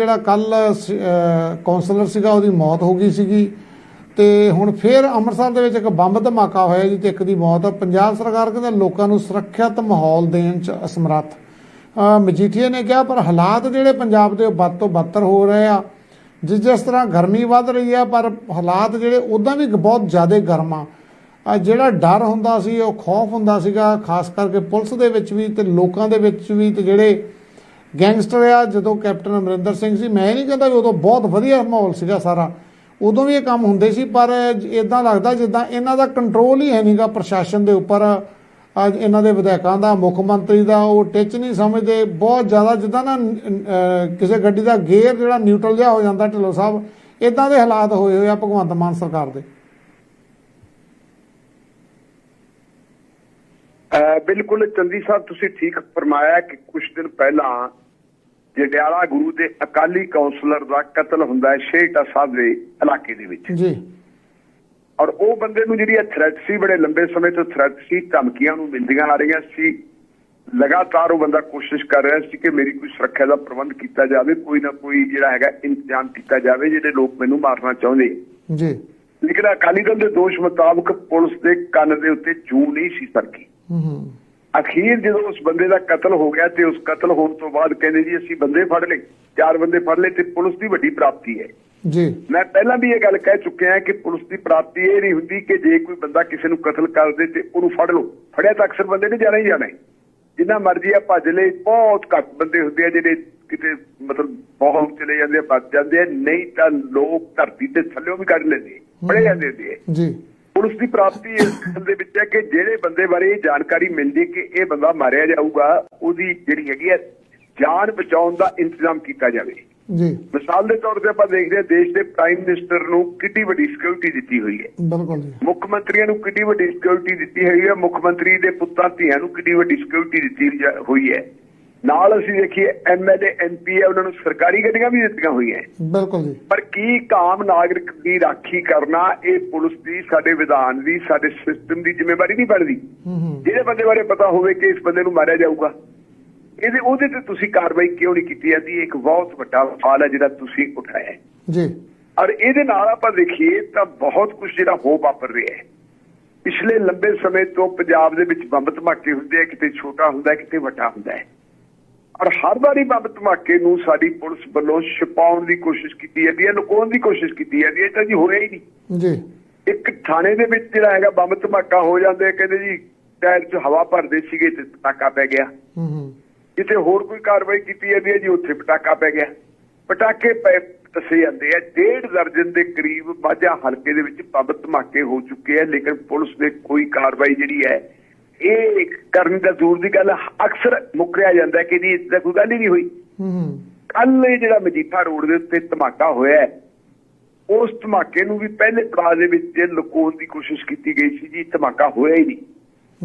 ਜਿਹੜਾ ਕੱਲ ਕਾਉਂਸਲਰ ਸੀਗਾ, ਉਹਦੀ ਮੌਤ ਹੋ ਗਈ ਸੀਗੀ। ਤੇ ਹੁਣ ਫੇਰ ਅੰਮ੍ਰਿਤਸਰ ਦੇ ਵਿੱਚ ਇੱਕ ਬੰਬ ਧਮਾਕਾ ਹੋਇਆ ਜੀ, ਤੇ ਇੱਕ ਦੀ ਮੌਤ। ਪੰਜਾਬ ਸਰਕਾਰ ਕਹਿੰਦੇ ਲੋਕਾਂ ਨੂੰ ਸੁਰੱਖਿਅਤ ਮਾਹੌਲ ਦੇਣ ਚ ਅਸਮਰੱਥ। ਅਹ, ਮਜੀਠੀਆ ਨੇ ਕਿਹਾ, ਪਰ ਹਾਲਾਤ ਜਿਹੜੇ ਪੰਜਾਬ ਦੇ ਉਹ ਵੱਧ ਤੋਂ ਬੱਤਰ ਹੋ ਰਹੇ ਆ। ਜਿਸ ਜਿਸ ਤਰ੍ਹਾਂ ਗਰਮੀ ਵੱਧ ਰਹੀ ਆ, ਪਰ ਹਾਲਾਤ ਜਿਹੜੇ ਉਦਾਂ ਵੀ ਬਹੁਤ ਜ਼ਿਆਦਾ ਗਰਮ ਆ। ਆ ਜਿਹੜਾ ਡਰ ਹੁੰਦਾ ਸੀ, ਉਹ ਖੌਫ ਹੁੰਦਾ ਸੀਗਾ, ਖਾਸ ਕਰਕੇ ਪੁਲਿਸ ਦੇ ਵਿੱਚ ਵੀ ਤੇ ਲੋਕਾਂ ਦੇ ਵਿੱਚ ਵੀ ਤੇ ਜਿਹੜੇ ਗੈਂਗਸਟਰ ਆ, ਜਦੋਂ ਕੈਪਟਨ ਅਮਰਿੰਦਰ ਸਿੰਘ ਸੀ, ਮੈਂ ਨਹੀਂ ਕਹਿੰਦਾ ਵੀ ਉਦੋਂ ਬਹੁਤ ਵਧੀਆ ਮਾਹੌਲ ਸੀਗਾ ਸਾਰਾ। ਉਦੋਂ ਵੀ ਇਹ ਕੰਮ ਹੁੰਦੇ ਸੀ, ਪਰ ਇਦਾਂ ਲੱਗਦਾ ਜਿੱਦਾਂ ਇਹਨਾਂ ਦਾ ਕੰਟਰੋਲ ਹੀ ਹੈ ਨਹੀਂਗਾ ਪ੍ਰਸ਼ਾਸਨ ਦੇ ਉੱਪਰ। ਅੱਜ ਇਹਨਾਂ ਦੇ ਵਿਧਾਇਕਾਂ ਦਾ, ਮੁੱਖ ਮੰਤਰੀ ਦਾ, ਉਹ ਟਿਚ ਨਹੀਂ ਸਮਝਦੇ। ਬਹੁਤ ਜ਼ਿਆਦਾ ਜਿੱਦਾਂ ਨਾ ਕਿਸੇ ਗੱਡੀ ਦਾ ਗੇਅਰ ਜਿਹੜਾ ਨਿਊਟਰਲ ਜਿਹਾ ਹੋ ਜਾਂਦਾ, ਢਿੱਲੋਂ ਸਾਹਿਬ ਇਦਾਂ ਦੇ ਹਾਲਾਤ ਹੋਏ ਹੋਏ ਆ ਭਗਵੰਤ ਮਾਨ ਸਰਕਾਰ ਦੇ। ਬਿਲਕੁਲ ਚੰਦੀ ਸਾਹਿਬ, ਤੁਸੀਂ ਠੀਕ ਫਰਮਾਇਆ ਕਿ ਕੁਝ ਦਿਨ ਪਹਿਲਾਂ ਜੰਡਿਆਲਾ ਗੁਰੂ ਦੇ ਅਕਾਲੀ ਕਾਉਂਸਲਰ ਦਾ ਕਤਲ ਹੁੰਦਾ ਹੈ ਸ਼ੇਟਾ ਸਾਹਿਬ ਦੇ ਇਲਾਕੇ ਦੇ ਵਿੱਚ। ਜੀ। ਔਰ ਉਹ ਬੰਦੇ ਨੂੰ ਜਿਹੜੀ ਥ੍ਰੈਟ ਸੀ ਬੜੇ ਲੰਬੇ ਸਮੇਂ ਤੋਂ ਥ੍ਰੈਟ ਸੀ ਧਮਕੀਆਂ ਨੂੰ ਮਿਲਦੀਆਂ ਆ ਰਹੀਆਂ ਸੀ। ਲਗਾਤਾਰ ਉਹ ਬੰਦਾ ਕੋਸ਼ਿਸ਼ ਕਰ ਰਿਹਾ ਸੀ ਕਿ ਮੇਰੀ ਕੋਈ ਸੁਰੱਖਿਆ ਦਾ ਪ੍ਰਬੰਧ ਕੀਤਾ ਜਾਵੇ ਕੋਈ ਨਾ ਕੋਈ ਜਿਹੜਾ ਹੈਗਾ ਇੰਤਜ਼ਾਮ ਕੀਤਾ ਜਾਵੇ ਜਿਹੜੇ ਲੋਕ ਮੈਨੂੰ ਮਾਰਨਾ ਚਾਹੁੰਦੇ। ਜੀ। ਲੇਕਿਨ ਅਕਾਲੀ ਦਲ ਦੇ ਦੋਸ਼ ਮੁਤਾਬਕ ਪੁਲਿਸ ਦੇ ਕੰਨ ਦੇ ਉੱਤੇ ਜੂ ਨਹੀਂ ਸੀ ਸਰਕੀ। ਹੂੰ ਹੂੰ। ਅਖੀਰ ਜਦੋਂ ਉਸ ਬੰਦੇ ਦਾ ਕਤਲ ਹੋ ਗਿਆ ਤੇ ਉਸ ਕਤਲ ਹੋਣ ਤੋਂ ਬਾਅਦ ਕਹਿੰਦੇ ਜੀ ਅਸੀਂ ਬੰਦੇ ਫੜ ਲਏ ਚਾਰ ਬੰਦੇ ਫੜ ਲਏ ਤੇ ਪੁਲਿਸ ਦੀ ਵੱਡੀ ਪ੍ਰਾਪਤੀ ਹੈ। ਜੀ। ਮੈਂ ਪਹਿਲਾਂ ਵੀ ਇਹ ਗੱਲ ਕਹਿ ਚੁੱਕਿਆ ਕਿ ਪੁਲਿਸ ਦੀ ਪ੍ਰਾਪਤੀ ਇਹ ਨਹੀਂ ਹੁੰਦੀ ਕਿ ਜੇ ਕੋਈ ਬੰਦਾ ਕਿਸੇ ਨੂੰ ਕਤਲ ਕਰ ਦੇ ਤੇ ਉਹਨੂੰ ਫੜ ਲਓ। ਫੜਿਆ ਤਾਂ ਅਕਸਰ ਬੰਦੇ ਨੇ ਜਾਣਾ ਹੀ ਜਾਣਾ ਹੈ। ਜਿੰਨਾ ਮਰਜ਼ੀ ਆ ਭੱਜ ਲਏ ਬਹੁਤ ਘੱਟ ਬੰਦੇ ਹੁੰਦੇ ਆ ਜਿਹੜੇ ਕਿਤੇ ਮਤਲਬ ਬਹੁਤ ਚਲੇ ਜਾਂਦੇ ਆ ਬਚ ਜਾਂਦੇ ਆ ਨਹੀਂ ਤਾਂ ਲੋਕ ਧਰਤੀ ਤੇ ਥੱਲਿਓਂ ਵੀ ਕੱਢ ਲੈਂਦੇ ਫੜੇ ਜਾਂਦੇ ਹੁੰਦੇ ਆ। ਜੀ। ਪੁਲਿਸ ਦੀ ਪ੍ਰਾਪਤੀ ਇਸ ਦੇ ਵਿੱਚ ਹੈ ਕਿ ਜਿਹੜੇ ਬੰਦੇ ਬਾਰੇ ਇਹ ਜਾਣਕਾਰੀ ਮਿਲਦੀ ਕਿ ਇਹ ਬੰਦਾ ਮਾਰਿਆ ਜਾਊਗਾ ਉਹਦੀ ਜਿਹੜੀ ਹੈਗੀ ਹੈ ਜਾਨ ਬਚਾਉਣ ਦਾ ਇੰਤਜ਼ਾਮ ਕੀਤਾ ਜਾਵੇ। ਜੀ। ਮਿਸਾਲ ਦੇ ਤੌਰ ਤੇ ਆਪਾਂ ਦੇਖਦੇ ਹਾਂ ਦੇਸ਼ ਦੇ ਪ੍ਰਾਈਮ ਮਿਨਿਸਟਰ ਨੂੰ ਕਿੰਨੀ ਵੱਡੀ ਸਿਕਿਉਰਿਟੀ ਦਿੱਤੀ ਹੋਈ ਹੈ। ਬਿਲਕੁਲ ਜੀ। ਮੁੱਖ ਮੰਤਰੀਆਂ ਨੂੰ ਕਿੰਨੀ ਵੱਡੀ ਸਿਕਿਉਰਿਟੀ ਦਿੱਤੀ ਹੋਈ ਹੈ ਮੁੱਖ ਮੰਤਰੀ ਦੇ ਪੁੱਤਾਂ ਧੀਆਂ ਨੂੰ ਕਿੰਨੀ ਵੱਡੀ ਸਿਕਿਉਰਿਟੀ ਦਿੱਤੀ ਹੋਈ ਹੈ। ਨਾਲ ਅਸੀਂ ਦੇਖੀਏ ਐਮਐਲਏ ਐਮਪੀ ਹੈ ਉਹਨਾਂ ਨੂੰ ਸਰਕਾਰੀ ਗੱਡੀਆਂ ਵੀ ਦਿੱਤੀਆਂ ਹੋਈਆਂ ਬਿਲਕੁਲ ਜੀ। ਪਰ ਕੀ ਕਾਮ ਨਾਗਰਿਕ ਦੀ ਰਾਖੀ ਕਰਨਾ ਇਹ ਪੁਲਿਸ ਦੀ ਸਾਡੇ ਵਿਧਾਨ ਦੀ ਸਾਡੇ ਸਿਸਟਮ ਦੀ ਜ਼ਿੰਮੇਵਾਰੀ ਨਹੀਂ ਬਣਦੀ। ਜਿਹੜੇ ਬੰਦੇ ਬਾਰੇ ਪਤਾ ਹੋਵੇ ਕਿ ਇਸ ਬੰਦੇ ਨੂੰ ਮਾਰਿਆ ਜਾਊਗਾ ਇਹਦੇ ਉਹਦੇ ਤੇ ਤੁਸੀਂ ਕਾਰਵਾਈ ਕਿਉਂ ਨਹੀਂ ਕੀਤੀ? ਜਾਂਦੀ ਇੱਕ ਬਹੁਤ ਵੱਡਾ ਸਵਾਲ ਹੈ ਜਿਹੜਾ ਤੁਸੀਂ ਉਠਾਇਆ ਹੈ। ਜੀ। ਔਰ ਇਹਦੇ ਨਾਲ ਆਪਾਂ ਦੇਖੀਏ ਤਾਂ ਬਹੁਤ ਕੁਝ ਜਿਹੜਾ ਹੋ ਵਾਪਰ ਰਿਹਾ ਹੈ। ਪਿਛਲੇ ਲੰਬੇ ਸਮੇਂ ਤੋਂ ਪੰਜਾਬ ਦੇ ਵਿੱਚ ਬੰਬ ਧਮਾਕੇ ਹੁੰਦੇ ਆ ਕਿਤੇ ਛੋਟਾ ਹੁੰਦਾ ਕਿਤੇ ਵੱਡਾ ਹੁੰਦਾ ਹੈ। ਔਰ ਹਰ ਵਾਰੀ ਬੰਬ ਧਮਾਕੇ ਨੂੰ ਸਾਡੀ ਪੁਲਿਸ ਵੱਲੋਂ ਛੁਪਾਉਣ ਦੀ ਕੋਸ਼ਿਸ਼ ਕੀਤੀ ਜਾਂਦੀ ਹੈ ਲੁਕਾਉਣ ਦੀ ਕੋਸ਼ਿਸ਼ ਕੀਤੀ ਜਾਂਦੀ ਹੈ ਤਾਂ ਜੀ ਹੋਇਆ ਹੀ ਨਹੀਂ। ਜੀ। ਇੱਕ ਥਾਣੇ ਦੇ ਵਿੱਚ ਜਿਹੜਾ ਹੈਗਾ ਬੰਬ ਧਮਾਕਾ ਹੋ ਜਾਂਦੇ ਕਹਿੰਦੇ ਜੀ ਟਾਇਰ 'ਚ ਹਵਾ ਭਰਦੇ ਸੀਗੇ ਤੇ ਪਟਾਕਾ ਪੈ ਗਿਆ। ਹੂੰ ਹੂੰ। ਜਿੱਥੇ ਹੋਰ ਕੋਈ ਕਾਰਵਾਈ ਕੀਤੀ ਜਾਂਦੀ ਹੈ ਜੀ ਉੱਥੇ ਪਟਾਕਾ ਪੈ ਗਿਆ। ਪਟਾਕੇ ਪੈ ਦੱਸੇ ਜਾਂਦੇ ਆ ਡੇਢ ਦਰਜਨ ਦੇ ਕਰੀਬ ਮਾਝਾ ਹਲਕੇ ਦੇ ਵਿੱਚ ਬੰਬ ਧਮਾਕੇ ਹੋ ਚੁੱਕੇ ਆ ਲੇਕਿਨ ਪੁਲਿਸ ਨੇ ਕੋਈ ਕਾਰਵਾਈ ਜਿਹੜੀ ਹੈ ਇਹ ਕਰਨ ਦਾ ਦੂਰ ਦੀ ਗੱਲ ਅਕਸਰ ਮੁੱਕਰਿਆ ਜਾਂਦਾ ਕਿ ਜੀ ਇਸ ਦਾ ਕੋਈ ਗੱਲ ਹੀ ਨਹੀਂ ਹੋਈ। ਹੂੰ ਹੂੰ। ਕੱਲ ਇਹ ਜਿਹੜਾ ਮਜੀਠਾ ਰੋਡ ਦੇ ਉੱਤੇ ਧਮਾਕਾ ਹੋਇਆ ਉਸ ਧਮਾਕੇ ਨੂੰ ਵੀ ਪਹਿਲੇ ਪੜਾਅ ਦੇ ਵਿੱਚ ਲੁਕਾਉਣ ਦੀ ਕੋਸ਼ਿਸ਼ ਕੀਤੀ ਗਈ ਸੀ ਜੀ ਧਮਾਕਾ ਹੋਇਆ ਹੀ ਨਹੀਂ।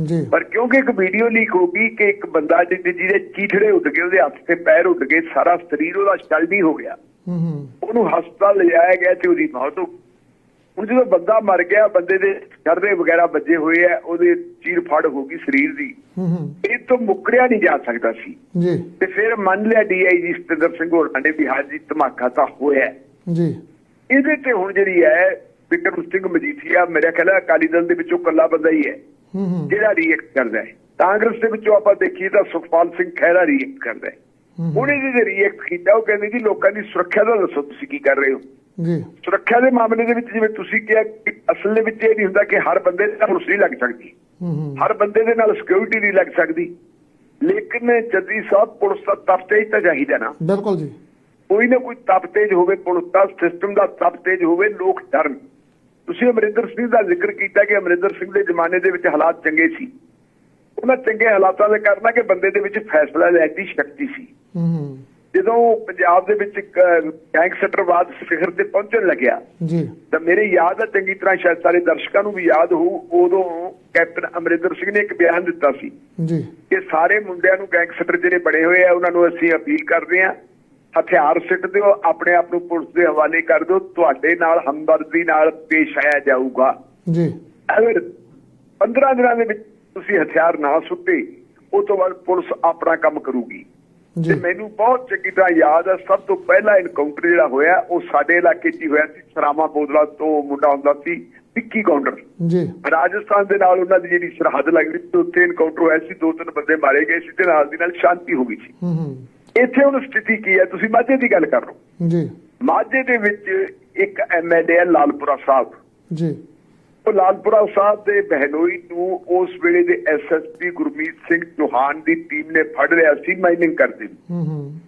ਜੀ। ਪਰ ਕਿਉਂਕਿ ਇੱਕ ਵੀਡੀਓ ਲੀਕ ਹੋ ਗਈ ਕਿ ਇੱਕ ਬੰਦਾ ਜਿਹਦੇ ਚੀਥੜੇ ਉੱਡ ਗਏ ਉਹਦੇ ਹੱਥ ਤੇ ਪੈਰ ਉੱਡ ਗਏ ਸਾਰਾ ਸਰੀਰ ਉਹਦਾ ਸ਼ਲਦੀ ਹੋ ਗਿਆ। ਹੂੰ ਹੂੰ। ਉਹਨੂੰ ਹਸਪਤਾਲ ਲਿਜਾਇਆ ਗਿਆ ਤੇ ਉਹਦੀ ਮੌਤ ਹੋ ਗਈ। ਹੁਣ ਜਦੋਂ ਬੰਦਾ ਮਰ ਗਿਆ ਬੰਦੇ ਦੇ ਛੜਦੇ ਵਗੈਰਾ ਵੱਜੇ ਹੋਏ ਆ ਉਹਦੇ ਚੀਰ ਫੜ ਹੋ ਗਈ ਸਰੀਰ ਦੀ। ਹੂੰ ਹੂੰ। ਇਹ ਤੋਂ ਮੁੱਕਰਿਆ ਨਹੀਂ ਜਾ ਸਕਦਾ ਸੀ। ਜੀ। ਤੇ ਫਿਰ ਮੰਨ ਲਿਆ ਡੀਆਈਜੀ ਸਤਿੰਦਰ ਸਿੰਘ ਹੋਰਾਂ ਨੇ ਵੀ ਹਾਜੀ ਧਮਾਕਾ ਤਾਂ ਹੋਇਆ। ਜੀ। ਇਹਦੇ ਤੇ ਹੁਣ ਜਿਹੜੀ ਹੈ ਵਿਕਰਮ ਸਿੰਘ ਮਜੀਠੀਆ ਮੇਰੇ ਖਿਆਲ ਹੈ ਅਕਾਲੀ ਦਲ ਦੇ ਵਿੱਚੋਂ ਇਕੱਲਾ ਬੰਦਾ ਹੀ ਹੈ। ਜਿਹੜਾ ਰਿਐਕਟ ਕਰਦਾ ਹੈ। ਕਾਂਗਰਸ ਦੇ ਵਿੱਚੋਂ ਆਪਾਂ ਦੇਖੀਏ ਤਾਂ ਸੁਖਪਾਲ ਸਿੰਘ ਖਹਿਰਾ ਰਿਐਕਟ ਕਰਦਾ ਹੂੰ, ਉਹਨੇ ਜਿਹੜੇ ਰਿਐਕਟ ਕੀਤਾ ਉਹ ਕਹਿੰਦੇ ਜੀ ਲੋਕਾਂ ਦੀ ਸੁਰੱਖਿਆ ਦਾ ਦੱਸੋ ਤੁਸੀਂ ਕੀ ਕਰ ਰਹੇ ਹੋ। ਜੀ। ਸੁਰੱਖਿਆ ਦੇ ਮਾਮਲੇ ਦੇ ਵਿੱਚ ਜਿਵੇਂ ਤੁਸੀਂ ਕਿਹਾ ਕਿ ਅਸਲ ਦੇ ਵਿੱਚ ਇਹ ਨਹੀਂ ਹੁੰਦਾ ਕਿ ਹਰ ਬੰਦੇ ਨਾਲ ਪੁਲਿਸ ਨਹੀਂ ਲੱਗ ਸਕਦੀ। ਹਰ ਬੰਦੇ ਦੇ ਨਾਲ ਸਿਕਿਉਰਿਟੀ ਨਹੀਂ ਲੱਗ ਸਕਦੀ। ਲੇਕਿਨ ਜੱਦੀ ਸਾਹਿਬ ਪੁਲਿਸ ਦਾ ਤਫਤੀਸ਼ ਤਾਂ ਚਾਹੀਦਾ ਨਾ। ਬਿਲਕੁਲ ਜੀ। ਕੋਈ ਨਾ ਕੋਈ ਤਫਤੀਸ਼ ਹੋਵੇ ਪੁਲਿਸ ਦਾ ਸਿਸਟਮ ਦਾ ਤਫਤੀਸ਼ ਹੋਵੇ ਲੋਕ ਡਰਨ। ਤੁਸੀਂ ਅਮਰਿੰਦਰ ਸਿੰਘ ਦਾ ਜ਼ਿਕਰ ਕੀਤਾ ਕਿ ਅਮਰਿੰਦਰ ਸਿੰਘ ਦੇ ਜ਼ਮਾਨੇ ਦੇ ਵਿੱਚ ਹਾਲਾਤ ਚੰਗੇ ਸੀ। ਉਹਨਾਂ ਚੰਗੇ ਹਾਲਾਤਾਂ ਦੇ ਕਾਰਨ ਕਿ ਬੰਦੇ ਦੇ ਵਿੱਚ ਫੈਸਲਾ ਲੈਣ ਦੀ ਸ਼ਕਤੀ ਸੀ। ਹੂੰ ਹੂੰ। ਜਦੋਂ ਪੰਜਾਬ ਦੇ ਵਿੱਚ ਗੈਂਗਸਟਰਵਾਦ ਸਿਖਰ ਤੇ ਪਹੁੰਚਣ ਲੱਗਿਆ ਜੀ। ਤਾਂ ਮੇਰੇ ਯਾਦ ਹੈ ਚੰਗੀ ਤਰ੍ਹਾਂ ਸ਼ਾਇਦ ਸਾਰੇ ਦਰਸ਼ਕਾਂ ਨੂੰ ਵੀ ਯਾਦ ਹੋਊ ਉਦੋਂ ਕੈਪਟਨ ਅਮਰਿੰਦਰ ਸਿੰਘ ਨੇ ਇੱਕ ਬਿਆਨ ਦਿੱਤਾ ਸੀ ਜੀ। ਕਿ ਸਾਰੇ ਮੁੰਡਿਆਂ ਨੂੰ ਗੈਂਗਸਟਰ ਜਿਹੜੇ ਬਣੇ ਹੋਏ ਆ ਉਹਨਾਂ ਨੂੰ ਅਸੀਂ ਅਪੀਲ ਕਰਦੇ ਆ ਹਥਿਆਰ ਸਿੱਟ ਦਿਓ ਆਪਣੇ ਆਪ ਨੂੰ ਪੁਲਿਸ ਦੇ ਹਵਾਲੇ ਕਰ ਦਿਓ ਤੁਹਾਡੇ ਨਾਲ ਹਮਦਰਦੀ ਨਾਲ ਪੇਸ਼ ਆਇਆ ਜਾਊਗਾ। ਜੀ। ਅਗਰ 15 ਦਿਨਾਂ ਦੇ ਵਿੱਚ ਤੁਸੀਂ ਹਥਿਆਰ ਨਾ ਸੁੱਟੇ ਉਸ ਤੋਂ ਬਾਅਦ ਪੁਲਿਸ ਆਪਣਾ ਕੰਮ ਕਰੂਗੀ। ਤੇ ਮੈਨੂੰ ਬਹੁਤ ਚੰਗੀ ਤਰ੍ਹਾਂ ਯਾਦ ਹੈ ਸਭ ਤੋਂ ਪਹਿਲਾ ਇਨਕਾਊਂਟਰ ਜਿਹੜਾ ਹੋਇਆ ਉਹ ਸਾਡੇ ਇਲਾਕੇ 'ਚ ਹੀ ਹੋਇਆ ਸੀ ਸਰਾਮਾ ਬੋਦਲਾ ਤੋਂ ਮੁੰਡਾ ਹੁੰਦਾ ਸੀ ਵਿੱਕੀ ਕਾਉਂਟਰ ਜੀ। ਰਾਜਸਥਾਨ ਦੇ ਨਾਲ ਉਹਨਾਂ ਦੀ ਜਿਹੜੀ ਸਰਹੱਦ ਲੱਗਦੀ ਸੀ ਉੱਥੇ ਇਨਕਾਊਂਟਰ ਹੋਇਆ ਸੀ ਦੋ ਤਿੰਨ ਬੰਦੇ ਮਾਰੇ ਗਏ ਸੀ ਤੇ ਨਾਲ ਦੀ ਨਾਲ ਸ਼ਾਂਤੀ ਹੋ ਗਈ ਸੀ। ਹੂੰ ਹੂੰ। ਇੱਥੇ ਹੁਣ ਸਥਿਤੀ ਕੀ ਹੈ? ਤੁਸੀਂ ਮਾਝੇ ਦੀ ਗੱਲ ਕਰ ਲਓ। ਜੀ। ਮਾਝੇ ਦੇ ਵਿੱਚ ਇੱਕ ਐਮਐਲਏ ਹੈ ਲਾਲਪੁਰਾ ਸਾਹਿਬ। ਜੀ। ਉਹ ਲਾਲਪੁਰਾ ਸਾਹਿਬ ਦੇ ਬਹਿਨੋਈ ਨੂੰ ਉਸ ਵੇਲੇ ਦੇ ਐਸਐਸਪੀ ਗੁਰਮੀਤ ਸਿੰਘ ਚੌਹਾਨ ਦੀ ਟੀਮ ਨੇ ਫੜ ਲਿਆ ਸੀ ਮਾਈਨਿੰਗ ਕਰਦੇ ਨੂੰ। ਹੂੰ ਹੂੰ।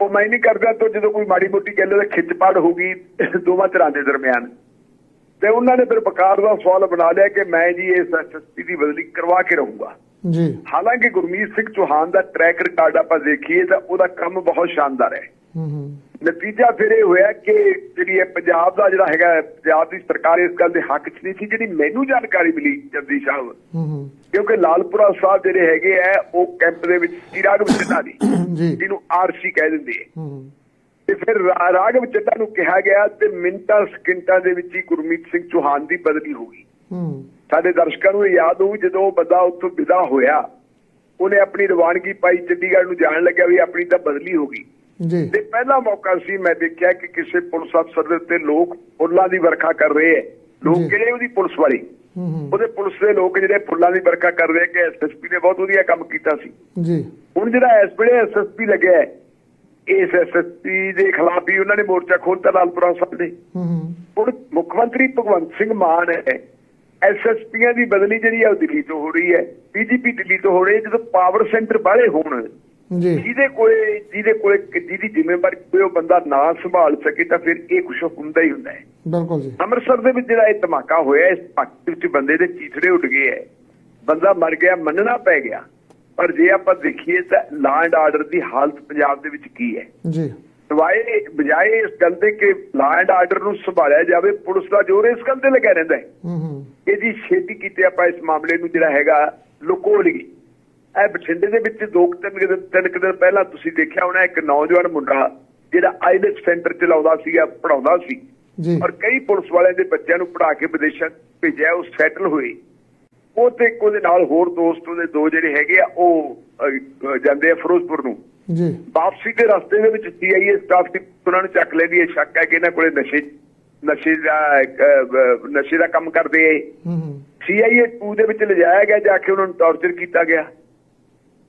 ਉਹ ਮਾਈਨਿੰਗ ਕਰਦਿਆਂ ਤੋਂ ਜਦੋਂ ਕੋਈ ਮਾੜੀ ਮੋਟੀ ਗੱਲ ਦਾ ਖਿੱਚਪੜ ਹੋ ਗਈ ਦੋਵਾਂ ਧਿਰਾਂ ਦੇ ਦਰਮਿਆਨ। ਤੇ ਉਹਨਾਂ ਨੇ ਫਿਰ ਬਕਾਰ ਦਾ ਸਵਾਲ ਬਣਾ ਲਿਆ ਕਿ ਮੈਂ ਜੀ ਇਸ ਐਸਐਸਪੀ ਦੀ ਬਦਲੀ ਕਰਵਾ ਕੇ ਰਹੂੰਗਾ। ਜੀ। ਹਾਲਾਂਕਿ ਗੁਰਮੀਤ ਸਿੰਘ ਚੌਹਾਨ ਦਾ ਟਰੈਕ ਰਿਕਾਰਡ ਆਪਾਂ ਦੇਖੀਏ ਤਾਂ ਉਹਦਾ ਕੰਮ ਬਹੁਤ ਸ਼ਾਨਦਾਰ ਹੈ। ਹੂੰ ਹੂੰ। ਨਤੀਜਾ ਫਿਰ ਇਹ ਹੋਇਆ ਕਿ ਜਿਹੜੀ ਇਹ ਪੰਜਾਬ ਦਾ ਜਿਹੜਾ ਹੈਗਾ ਪੰਜਾਬ ਦੀ ਸਰਕਾਰ ਇਸ ਗੱਲ ਦੇ ਹੱਕ 'ਚ ਨਹੀਂ ਸੀ ਜਿਹੜੀ ਮੈਨੂੰ ਜਾਣਕਾਰੀ ਮਿਲੀ ਜਗਦੀ ਸਾਹਿਬ। ਹੂੰ ਹੂੰ। ਕਿਉਂਕਿ ਲਾਲਪੁਰਾ ਸਾਹਿਬ ਜਿਹੜੇ ਹੈਗੇ ਆ ਉਹ ਕੈਂਪ ਦੇ ਵਿੱਚ ਸੀ ਰਾਘਵ ਚੱਡਾ ਦੀ ਜਿਹਨੂੰ ਆਰਸੀ ਕਹਿ ਦਿੰਦੇ ਆ। ਹੂੰ ਹੂੰ। ਤੇ ਫਿਰ ਰਾਘਵ ਚੱਡਾ ਨੂੰ ਕਿਹਾ ਗਿਆ ਤੇ ਮਿੰਟਾਂ ਸਕਿੰਟਾਂ ਦੇ ਵਿੱਚ ਹੀ ਗੁਰਮੀਤ ਸਿੰਘ ਚੌਹਾਨ ਦੀ ਬਦਲੀ ਹੋ ਗਈ। ਹੂੰ। ਸਾਡੇ ਦਰਸ਼ਕਾਂ ਨੂੰ ਯਾਦ ਹੋਊ ਜਦੋਂ ਉਹ ਬੰਦਾ ਉੱਥੋਂ ਵਿਦਾ ਹੋਇਆ ਉਹਨੇ ਆਪਣੀ ਰਵਾਨਗੀ ਪਾਈ ਚੰਡੀਗੜ੍ਹ ਨੂੰ ਜਾਣ ਲੱਗਿਆ ਵੀ ਆਪਣੀ ਤਾਂ ਬਦਲੀ ਹੋ ਗਈ। ਜੀ। ਤੇ ਪਹਿਲਾ ਮੌਕਾ ਸੀ ਮੈਂ ਦੇਖਿਆ ਕਿ ਕਿਸੇ ਪੁਲਿਸ ਅਫਸਰ ਦੇ ਉੱਤੇ ਲੋਕ ਫੁੱਲਾਂ ਦੀ ਵਰਖਾ ਕਰ ਰਹੇ ਹੈ ਲੋਕ। ਕਿਹੜੇ ਉਹਦੀ ਪੁਲਿਸ ਵਾਲੀ? ਉਹਦੇ ਪੁਲਿਸ ਦੇ ਲੋਕ ਜਿਹੜੇ ਫੁੱਲਾਂ ਦੀ ਵਰਖਾ ਕਰ ਰਹੇ ਕਿ ਐਸਐਸਪੀ ਨੇ ਬਹੁਤ ਵਧੀਆ ਕੰਮ ਕੀਤਾ ਸੀ। ਜੀ। ਹੁਣ ਜਿਹੜਾ ਇਸ ਵੇਲੇ ਐਸਐਸਪੀ ਲੱਗਿਆ ਇਸ ਐਸਐਸਪੀ ਦੇ ਖਿਲਾਫ ਵੀ ਉਹਨਾਂ ਨੇ ਮੋਰਚਾ ਖੋਲ੍ਹਤਾ ਲਾਲਪੁਰਾ ਸਾਹਿਬ ਦੇ ਹੁਣ ਮੁੱਖ ਮੰਤਰੀ ਭਗਵੰਤ ਸਿੰਘ ਮਾਨ ਹੈ ਐਸਐਸਪੀਆਂ ਦੀ ਬਦਲੀ ਜਿਹੜੀ ਹੈ ਉਹ ਦਿੱਲੀ ਤੋਂ ਹੋ ਰਹੀ ਹੈ ਬੀਜੇਪੀ ਦਿੱਲੀ ਤੋਂ ਹੋ ਰਹੀ ਹੈ ਜਦੋਂ ਪਾਵਰ ਸੈਂਟਰ ਬਾਹਲੇ ਹੋਣ ਜੀ। ਜਿਹਦੇ ਕੋਲੇ ਜਿਹਦੇ ਕੋਲੇ ਜਿਹਦੀ ਜ਼ਿੰਮੇਵਾਰੀ ਕੋਈ ਉਹ ਬੰਦਾ ਨਾ ਸੰਭਾਲ ਸਕੇ ਤਾਂ ਫਿਰ ਇਹ ਕੁਛ ਹੁੰਦਾ ਹੀ ਹੁੰਦਾ ਹੈ। ਬਿਲਕੁਲ ਜੀ। ਅੰਮ੍ਰਿਤਸਰ ਦੇ ਵਿੱਚ ਜਿਹੜਾ ਇਹ ਧਮਾਕਾ ਹੋਇਆ ਇਸ ਧਮਾਕੇ ਵਿੱਚ ਬੰਦੇ ਦੇ ਚੀਥੜੇ ਉੱਡ ਗਏ ਹੈ। ਬੰਦਾ ਮਰ ਗਿਆ ਮੰਨਣਾ ਪੈ ਗਿਆ। ਪਰ ਜੇ ਆਪਾਂ ਦੇਖੀਏ ਤਾਂ ਲਾਂ ਐਂਡ ਆਰਡਰ ਦੀ ਹਾਲਤ ਪੰਜਾਬ ਦੇ ਵਿੱਚ ਕੀ ਹੈ? ਜੀ। ਸਵਾਏ ਬਜਾਏ ਇਸ ਗੱਲ ਦੇ ਕਿ ਲਾਂ ਐਂਡ ਆਰਡਰ ਨੂੰ ਸੰਭਾਲਿਆ ਜਾਵੇ ਪੁਲਿਸ ਦਾ ਜ਼ੋਰ ਇਸ ਗੱਲ ਤੇ ਲੱਗਿਆ ਰਹਿੰਦਾ ਹੈ। ਹੂੰ ਹੂੰ। ਜੀ ਛੇਤੀ ਕੀਤੇ ਆਪਾਂ ਇਸ ਮਾਮਲੇ ਨੂੰ ਜਿਹੜਾ ਹੈਗਾ ਲੁਕੋ ਲਈਏ। ਇਹ ਬਠਿੰਡੇ ਦੇ ਵਿੱਚ ਦੋ ਤਿੰਨ ਦਿਨ ਤਿੰਨ ਕੁ ਦਿਨ ਪਹਿਲਾਂ ਤੁਸੀਂ ਦੇਖਿਆ ਹੋਣਾ ਇੱਕ ਨੌਜਵਾਨ ਮੁੰਡਾ ਜਿਹੜਾ ਆਈਲੈਟਸ ਸੈਂਟਰ ਚ ਲਾਉਂਦਾ ਸੀਗਾ ਪੜਾਉਂਦਾ ਸੀ ਜੀ। ਔਰ ਕਈ ਪੁਲਿਸ ਵਾਲਿਆਂ ਦੇ ਬੱਚਿਆਂ ਨੂੰ ਪੜਾ ਕੇ ਵਿਦੇਸ਼ਾਂ ਭੇਜਿਆ ਉਹ ਸੈਟਲ ਹੋਏ। ਉਹ ਤੇ ਉਹਦੇ ਨਾਲ ਹੋਰ ਦੋਸਤ ਉਹਦੇ ਦੋ ਜਿਹੜੇ ਹੈਗੇ ਆ ਉਹ ਜਾਂਦੇ ਆ ਫਿਰੋਜ਼ਪੁਰ ਨੂੰ। ਜੀ। ਵਾਪਸੀ ਦੇ ਰਸਤੇ ਦੇ ਵਿੱਚ ਸੀਆਈਏ ਸਟਾਫ ਦੀ ਉਹਨਾਂ ਨੂੰ ਚੱਕ ਲੈਂਦੀ ਹੈ ਸ਼ੱਕ ਹੈ ਕਿ ਇਹਨਾਂ ਕੋਲੇ ਨਸ਼ੇ ਨਸ਼ੇ ਦਾ ਨਸ਼ੇ ਦਾ ਕੰਮ ਕਰਦੇ ਆ ਹੂੰ ਹੂੰ। ਸੀਆਈਏ 2 ਦੇ ਵਿੱਚ ਲਿਜਾਇਆ ਗਿਆ ਜਾ ਕੇ ਉਹਨਾਂ ਨੂੰ ਟੌਰਚਰ ਕੀਤਾ ਗਿਆ।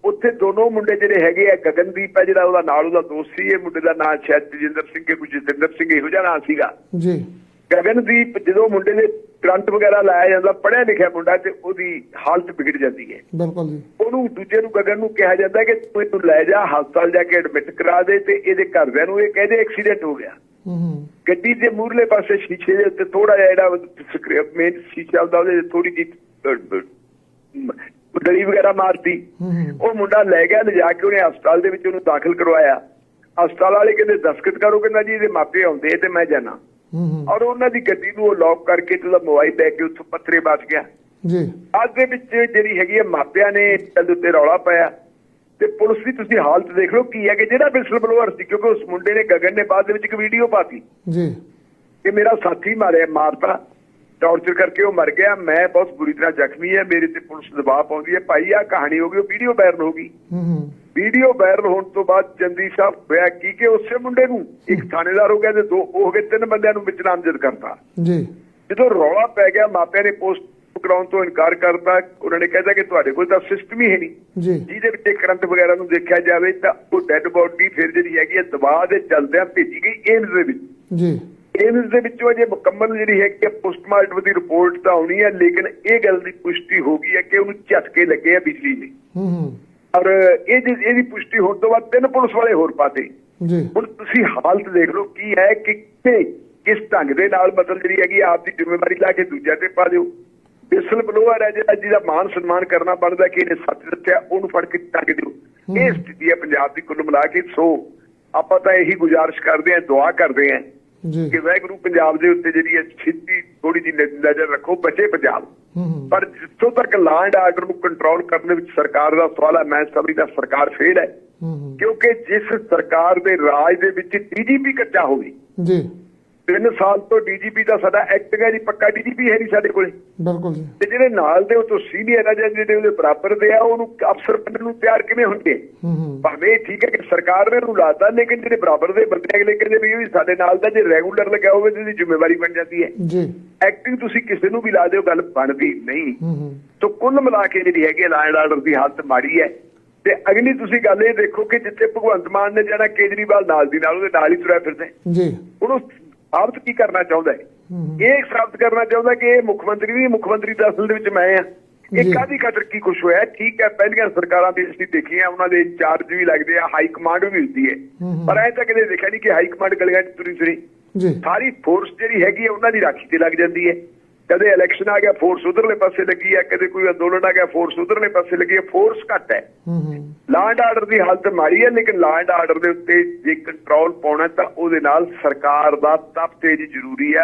ਉੱਥੇ ਦੋਨੋਂ ਮੁੰਡੇ ਜਿਹੜੇ ਹੈਗੇ ਆ ਗਗਨਦੀਪ ਹੈ ਜਿਹੜਾ ਉਹਦਾ ਨਾਲ ਉਹਦਾ ਦੋਸਤ ਸੀ ਇਹ ਮੁੰਡੇ ਦਾ ਨਾਮ ਸ਼ਾਇਦ ਤਜਿੰਦਰ ਸਿੰਘ ਕੇ ਕੁਝ ਜਤਿੰਦਰ ਸਿੰਘ ਇਹੋ ਜਿਹਾ ਨਾਮ ਸੀਗਾ। ਜੀ। ਗਗਨਦੀਪ ਜਦੋਂ ਮੁੰਡੇ ਦੇ ਕਰੰਟ ਵਗੈਰਾ ਲਾਇਆ ਜਾਂਦਾ ਪੜ੍ਹਿਆ ਲਿਖਿਆ ਮੁੰਡਾ ਤੇ ਉਹਦੀ ਹਾਲਤ ਵਿਗੜ ਜਾਂਦੀ ਹੈ। ਬਿਲਕੁਲ ਜੀ। ਉਹਨੂੰ ਦੂਜੇ ਨੂੰ ਗਗਨ ਨੂੰ ਕਿਹਾ ਜਾਂਦਾ ਕਿ ਤੂੰ ਇਹਨੂੰ ਲੈ ਜਾ ਹਸਪਤਾਲ ਜਾ ਕੇ ਐਡਮਿਟ ਕਰਾ ਦੇ ਤੇ ਇਹਦੇ ਘਰਦਿਆਂ ਨੂੰ ਇਹ ਕਹਦੇ ਐਕਸੀਡੈਂਟ ਹੋ ਗਿਆ। ਹੂੰ ਹੂੰ। ਗੱਡੀ ਦੇ ਮੂਰਲੇ ਪਾਸੇ ਸ਼ੀਸ਼ੇ ਦੇ ਉੱਤੇ ਥੋੜਾ ਜਿਹਾ ਜਿਹੜਾ ਮੇਨ ਸ਼ੀਸ਼ਾ ਹੁੰਦਾ ਉਹਦੇ ਥੋੜੀ ਜਿਹੀ ਡਲੀ ਵਗੈਰਾ ਮਾਰਤੀ। ਉਹ ਮੁੰਡਾ ਲੈ ਗਿਆ ਲਿਜਾ ਕੇ ਉਹਨੇ ਹਸਪਤਾਲ ਦੇ ਵਿੱਚ ਉਹਨੂੰ ਦਾਖਲ ਕਰਵਾਇਆ। ਹਸਪਤਾਲ ਵਾਲੇ ਕਹਿੰਦੇ ਦਸਤਖਤ ਕਰੋ ਕਹਿੰਦਾ ਜੀ ਇਹਦੇ ਮਾਪੇ ਆਉਂਦੇ ਤੇ ਮੈਂ ਜਾਣਾ। ਔਰ ਉਹਨਾਂ ਦੀ ਗੱਡੀ ਨੂੰ ਉਹ ਲੌਕ ਕਰਕੇ ਤੇ ਉਹਦਾ ਮੋਬਾਈਲ ਲੈ ਕੇ ਉੱਥੋਂ ਪੱਥਰੇ ਬਚ ਗਿਆ। ਜੀ। ਅੱਜ ਦੇ ਵਿੱਚ ਜਿਹੜੀ ਹੈਗੀ ਹੈ ਮਾਪਿਆਂ ਨੇ ਇਹਦੇ ਉੱਤੇ ਰੌਲਾ ਪਾਇਆ। ਤੇ ਪੁਲਿਸ ਦੀ ਤੁਸੀਂ ਹਾਲਤ ਦੇਖ ਲਓ ਕੀ ਹੈ ਕਿ ਜਿਹੜਾ ਵਿਸਲ ਬਲੋਅਰ ਸੀ ਕਿਉਂਕਿ ਉਸ ਮੁੰਡੇ ਨੇ ਗਗਨ ਨੇ ਬਾਅਦ ਦੇ ਵਿੱਚ ਇੱਕ ਵੀਡੀਓ ਪਾਤੀ। ਜੀ। ਕਿ ਮੇਰਾ ਸਾਥੀ ਮਾਰਿਆ ਮਾਰਤਾ। ਟੌਰਚਰ ਕਰਕੇ ਉਹ ਮਰ ਗਿਆ। ਮੈਂ ਬਹੁਤ ਬੁਰੀ ਤਰ੍ਹਾਂ ਜ਼ਖਮੀ ਹੈ। ਮੇਰੇ ਤੇ ਪੁਲਿਸ ਦਬਾਅ ਪਾਉਂਦੀ ਹੈ। ਭਾਈ ਆ ਕਹਾਣੀ ਹੋ ਗਈ। ਉਹ ਵੀਡੀਓ ਵਾਇਰਲ ਹੋ ਗਈ। ਹੂੰ ਹੂੰ। ਵੀਡੀਓ ਵਾਇਰਲ ਹੋਣ ਤੋਂ ਬਾਅਦ ਚੰਦੀ ਸਾਹਿਬ ਹੋਇਆ ਕੀ ਕਿ ਉਸੇ ਮੁੰਡੇ ਨੂੰ ਇੱਕ ਥਾਣੇਦਾਰ ਹੋ ਗਿਆ ਤੇ ਦੋ ਉਹ ਹੋ ਗਏ ਤਿੰਨ ਬੰਦਿਆਂ ਨੂੰ ਵਿੱਚ ਨਾਮਜ਼ਦ ਕਰਤਾ। ਜੀ। ਜਦੋਂ ਰੌਲਾ ਪੈ ਗਿਆ ਮਾਪਿਆਂ ਨੇ ਪੋਸਟ ਕਰਾਉਣ ਤੋਂ ਇਨਕਾਰ ਕਰਤਾ। ਉਹਨਾਂ ਨੇ ਕਹਿਤਾ ਕਿ ਤੁਹਾਡੇ ਕੋਲ ਤਾਂ ਸਿਸਟਮ ਹੀ ਹੈ ਨਹੀਂ। ਜੀ। ਜਿਹਦੇ ਵਿੱਚ ਕਰੰਟ ਵਗੈਰਾ ਨੂੰ ਦੇਖਿਆ ਜਾਵੇ ਤਾਂ ਉਹ ਡੈੱਡ ਬੋਡੀ ਫਿਰ ਜਿਹੜੀ ਹੈਗੀ ਹੈ ਦਬਾਅ ਦੇ ਚਲਦਿਆਂ ਭੇਜੀ ਗਈ ਏਮਸ ਦੇ ਵਿੱਚ। ਜੀ। ਏਮਸ ਦੇ ਵਿੱਚੋਂ ਅਜੇ ਮੁਕੰਮਲ ਜਿਹੜੀ ਹੈ ਕਿ ਪੋਸਟਮਾਰਟਮ ਦੀ ਰਿਪੋਰਟ ਤਾਂ ਆਉਣੀ ਹੈ ਲੇਕਿਨ ਇਹ ਗੱਲ ਦੀ ਪੁਸ਼ਟੀ ਹੋ ਗਈ ਹੈ ਕਿ ਉਹਨੂੰ ਝਟਕੇ ਲੱਗੇ ਆ ਬਿਜਲੀ ਦੇ। ਹੂੰ ਹੂੰ। ਔਰ ਇਹ ਇਹਦੀ ਪੁਸ਼ਟੀ ਹੋਣ ਤੋਂ ਬਾਅਦ ਤਿੰਨ ਪੁਲਿਸ ਵਾਲੇ ਹੋਰ ਪਾਤੇ। ਜੀ। ਹੁਣ ਤੁਸੀਂ ਹਾਲਤ ਦੇਖ ਲਓ ਕੀ ਹੈ ਕਿ ਕਿਸ ਢੰਗ ਦੇ ਨਾਲ ਮਤਲਬ ਜਿਹੜੀ ਹੈਗੀ ਆ, ਆਪ ਦੀ ਜ਼ਿੰਮੇਵਾਰੀ ਲਾ ਕੇ ਦੂਜਿਆਂ ਤੇ ਪਾ ਦਿਓ। ਵਿਸਲ ਬਲੋਅਰ ਹੈ ਜਿਹੜਾ ਜਿਹਦਾ ਮਾਨ ਸਨਮਾਨ ਕਰਨਾ ਬਣਦਾ ਕਿ ਇਹਨੇ ਸੱਚ ਦੱਸਿਆ ਉਹਨੂੰ ਫੜ ਕੇ ਟੰਗ ਦਿਓ। ਇਹ ਸਥਿਤੀ ਹੈ ਪੰਜਾਬ ਦੀ ਕੁੱਲ ਮਿਲਾ ਕੇ। ਸੋ ਆਪਾਂ ਤਾਂ ਇਹੀ ਗੁਜ਼ਾਰਿਸ਼ ਕਰਦੇ ਹਾਂ ਦੁਆ ਕਰਦੇ ਜੀ ਕਿ ਵਾਹਿਗੁਰੂ ਪੰਜਾਬ ਦੇ ਉੱਤੇ ਜਿਹੜੀ ਹੈ ਸਿੱਧੀ ਥੋੜੀ ਜਿਹੀ ਨਜ਼ਰ ਰੱਖੋ ਬਚੇ ਪੰਜਾਬ। ਪਰ ਜਿੱਥੋਂ ਤੱਕ ਲਾਂ ਐਂਡ ਆਰਡਰ ਨੂੰ ਕੰਟਰੋਲ ਕਰਨ ਦੇ ਵਿੱਚ ਸਰਕਾਰ ਦਾ ਸਵਾਲ ਹੈ ਮੈਂ ਸਮਝਦਾ ਸਰਕਾਰ ਫੇਲ ਹੈ। ਕਿਉਂਕਿ ਜਿਸ ਸਰਕਾਰ ਦੇ ਰਾਜ ਦੇ ਵਿੱਚ ਡੀਜੀਪੀ ਕੱਚਾ ਹੋਵੇ ਜੀ। ਤਿੰਨ ਸਾਲ ਤੋਂ ਡੀਜੀਪੀ ਦਾ ਸਾਡਾ ਐਕਟ ਹੈ ਜੀ ਪੱਕਾ ਡੀਜੀਪੀ ਹੈ ਨਹੀਂ ਸਾਡੇ ਕੋਲੇ। ਬਿਲਕੁਲ ਜੀ। ਤੇ ਜਿਹੜੇ ਨਾਲ ਦੇ ਉਹ ਤੋਂ ਸੀਨੀਅਰ ਆ ਜਿਹੜੇ ਉਹਦੇ ਬਰਾਬਰ ਦੇ ਆ ਉਹਨੂੰ ਅਫਸਰ ਬਣਨ ਨੂੰ ਤਿਆਰ ਕਿਵੇਂ ਹੁੰਦੇ? ਹੂੰ ਹੂੰ। ਭਾਵੇਂ ਇਹ ਠੀਕ ਹੈ ਕਿ ਸਰਕਾਰ ਨੇ ਉਹਨੂੰ ਲਾਤਾ ਲੇਕਿਨ ਜਿਹੜੇ ਬਰਾਬਰ ਦੇ ਬੰਦੇ ਅਗਲੇ ਕਹਿੰਦੇ ਵੀ ਸਾਡੇ ਨਾਲ ਦਾ ਜੇ ਰੈਗੂਲਰ ਲੱਗਿਆ ਹੋਵੇ ਤੇ ਇਹਦੀ ਜ਼ਿੰਮੇਵਾਰੀ ਬਣ ਜਾਂਦੀ ਹੈ। ਜੀ। ਐਕਟਿੰਗ ਤੁਸੀਂ ਕਿਸੇ ਨੂੰ ਵੀ ਲਾ ਦਿਓ ਗੱਲ ਬਣਦੀ ਨਹੀਂ। ਹੂੰ ਹੂੰ। ਤੋ ਕੁੱਲ ਮਿਲਾ ਕੇ ਜਿਹੜੀ ਹੈਗੀ ਲਾਇਨ ਆਰਡਰ ਦੀ ਹਾਲਤ ਮਾੜੀ ਹੈ। ਤੇ ਅਗਲੀ ਤੁਸੀਂ ਗੱਲ ਇਹ ਦੇਖੋ ਕਿ ਜਿੱਥੇ ਭਗਵੰਤ ਮਾਨ ਨੇ ਜਾਣਾ ਕੇਜਰੀਵਾਲ ਨਾਲ ਦੀ ਨਾਲ ਉਹਦੇ ਨਾਲ ਹੀ ਤੁਰਿਆ ਫਿਰਦਾ। ਜੀ। ਹੁਣ ਉਹ ਸਾਬਤ ਕੀ ਕਰਨਾ ਚਾਹੁੰਦਾ ਹੈ? ਇਹ ਸਾਬਤ ਕਰਨਾ ਚਾਹੁੰਦਾ ਕਿ ਇਹ ਮੁੱਖ ਮੰਤਰੀ ਨਹੀਂ ਮੁੱਖ ਮੰਤਰੀ ਦਾ ਅਸਲ ਦੇ ਵਿੱਚ ਮੈਂ ਆ। ਇਹ ਕਾਦੀ ਖਾਤਰ ਕੀ ਕੁਝ ਹੋਇਆ? ਠੀਕ ਹੈ ਪਹਿਲੀਆਂ ਸਰਕਾਰਾਂ ਦੀ ਅਸੀਂ ਦੇਖੀਆਂ ਉਹਨਾਂ ਦੇ ਇੰਚਾਰਜ ਵੀ ਲੱਗਦੇ ਆ ਹਾਈ ਕਮਾਂਡ ਵੀ ਹੁੰਦੀ ਹੈ। ਪਰ ਐ ਤਾਂ ਕਦੇ ਦੇਖਿਆ ਨਹੀਂ ਕਿ ਹਾਈ ਕਮਾਂਡ ਗਲੀਆਂ 'ਚ ਤੁਰੀ ਫਿਰੀ ਜੀ। ਸਾਰੀ ਫੋਰਸ ਜਿਹੜੀ ਹੈਗੀ ਹੈ ਉਹਨਾਂ ਦੀ ਰਾਖੀ ਤੇ ਲੱਗ ਜਾਂਦੀ ਹੈ। ਕਦੇ ਇਲੈਕਸ਼ਨ ਆ ਗਿਆ ਫੋਰਸ ਉਧਰਲੇ ਪਾਸੇ ਲੱਗੀ ਹੈ ਕਦੇ ਕੋਈ ਅੰਦੋਲਨ ਆ ਗਿਆ ਫੋਰਸ ਉਧਰਲੇ ਪਾਸੇ ਲੱਗੀ ਹੈ ਫੋਰਸ ਘੱਟ ਹੈ। ਐਂਡ ਆਰਡਰ ਦੀ ਹਾਲਤ ਮਾੜੀ ਹੈ ਲੇਕਿਨ ਲਾਅ ਐਂਡ ਆਰਡਰ ਦੇ ਉੱਤੇ ਜੇ ਕੰਟਰੋਲ ਪਾਉਣਾ ਤਾਂ ਉਹਦੇ ਨਾਲ ਸਰਕਾਰ ਦਾ ਤਪ ਤੇਜ ਜ਼ਰੂਰੀ ਹੈ।